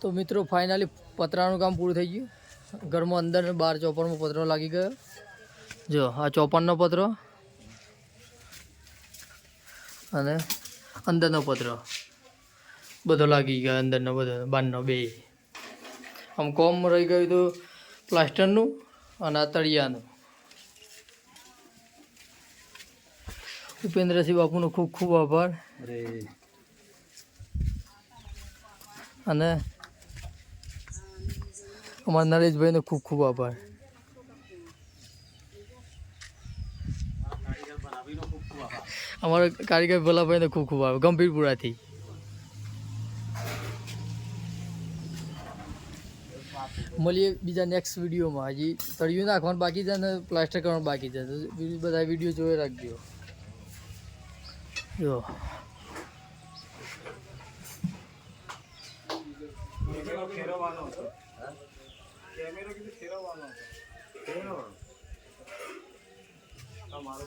તો મિત્રો ફાઇનલી પતરાનું કામ પૂરું થઈ ગયું. ઘરમાં અંદર બહાર ચોપરમાં પતરો લાગી ગયો. જો આ ચોપનનો પતરો અને અંદરનો પતરો. બધો લાગી ગયો અંદરનો બધો બહારનો બે. આમ કોમ રહી ગયું હતું પ્લાસ્ટરનું અને આ તળિયાનું. ઉપેન્દ્રસિંહ બાપુનો ખૂબ ખૂબ આભાર. અને અમારા નરેશભાઈનો ખૂબ ખૂબ આભાર. અમારા કારીગર ભલાભાઈનો ખૂબ ખૂબ આભાર. ગંભીરપુરાથી. મળીએ બીજા નેક્સ્ટ વિડીયોમાં. હજી તળિયું નાખવાનું બાકી છે અને પ્લાસ્ટર કરવાનું બાકી છે. બધા વીડિયો જોઈ રાખજો. જો. કેમેરો કીધું ફેરવવાનો હતો ફેરવવાનો તમારો